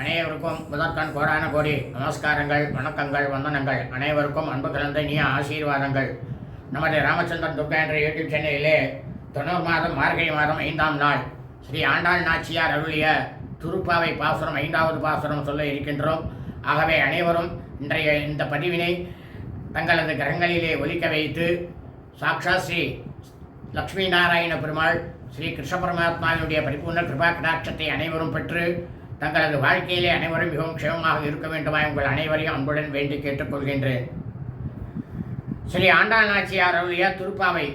அனைவருக்கும் முதற்கண் கோடான கோடி நமஸ்காரங்கள் வணக்கங்கள் வந்தனங்கள். அனைவருக்கும் அன்பு கலந்த இனிய ஆசீர்வாதங்கள். நமது ராமச்சந்திரன் துர்கா என்ற யூடியூப் சேனலிலே தொண்ணூறு மாதம் மார்கழி மாதம் ஐந்தாம் நாள் ஸ்ரீ ஆண்டாள் நாச்சியார் அருளிய துருப்பாவை பாசுரம் ஐந்தாவது பாசுரம் சொல்ல இருக்கின்றோம். ஆகவே அனைவரும் இன்றைய இந்த பதிவினை தங்களது கிரகங்களிலே ஒலிக்க வைத்து சாக்ஷா ஸ்ரீ லக்ஷ்மி நாராயண பெருமாள் ஸ்ரீ கிருஷ்ண பரமாத்மாவினுடைய பரிபூர்ண கிருபா கடாட்சத்தை அனைவரும் பெற்று தங்களது வாழ்க்கையிலே அனைவரும் மிகவும் க்ஷேமமாக இருக்க வேண்டுமாய் உங்கள் அனைவரையும் அன்புடன் வேண்டி கேட்டுக்கொள்கின்றேன். ஸ்ரீ ஆண்டாள் நாச்சியார் அருளிய திருப்பாவை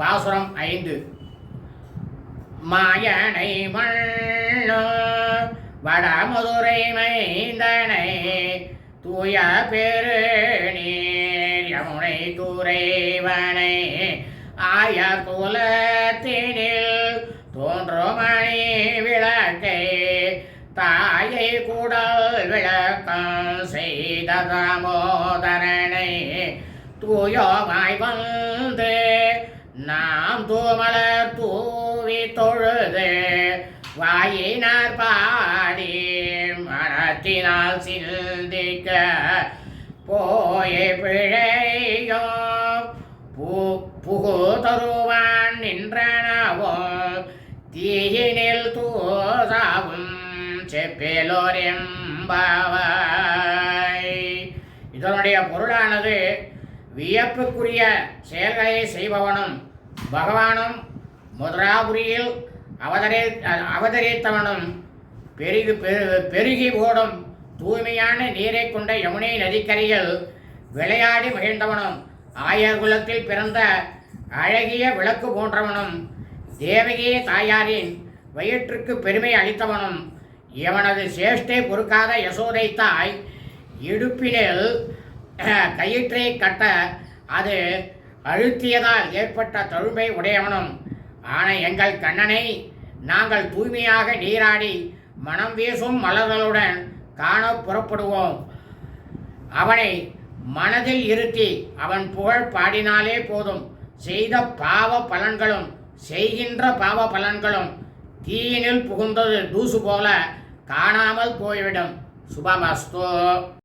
பாசுரம் ஐந்து. மாயனை மண்ணு வடமதுரை மைந்தனை தூய பெரு நீர் யமுனை துறைவனை ஆய குலத்தினில் தோன்றுமணி விளக்கை தாயை கூடல் விளக்கம் செய்த தாமோதரனை தூயோமாய் வந்து நாம் தூமலர் தூவி தொழுது வாயினார் பாடி மனத்தினால் சிந்திக்க போய பிழையோ புகு தருவான் நின்றனவோ தீயினில் தூசாவும் செப்பேலோரெம்பாவாய் இதனுடைய பொருளானது வியப்புக்குரிய செயல்களை செய்பவனும் பகவானும் முதலாபுரியில் அவதரி அவதரித்தவனும் பெருகி பெரு- பெருகி ஓடும் தூய்மையான நீரை கொண்ட யமுனை நதிக்கரையில் விளையாடி மகிழ்ந்தவனும் ஆயர் குலத்தில் பிறந்த அழகிய விளக்கு போன்றவனும் தேவகியே தாயாரின் வயிற்றுக்கு பெருமை அளித்தவனும் இவனது சேஷ்டை பொறுக்காத யசோதை தாய் இடுப்பினில் கயிற்றை கட்ட அது அழுத்தியதால் ஏற்பட்ட தழும்பை உடையவனும். ஆன எங்கள் கண்ணனை நாங்கள் தூய்மையாக நீராடி மனம் வீசும் மலர்களுடன் காண புறப்படுவோம். அவனை மனதில் இருத்தி அவன் புகழ் பாடினாலே போதும். செய்த பாவ பலன்களும் செய்கின்ற பாவ பலன்களும் தீயினில் புகுந்தது தூசு போல காணாமல் போய்விடும். சுபமஸ்து.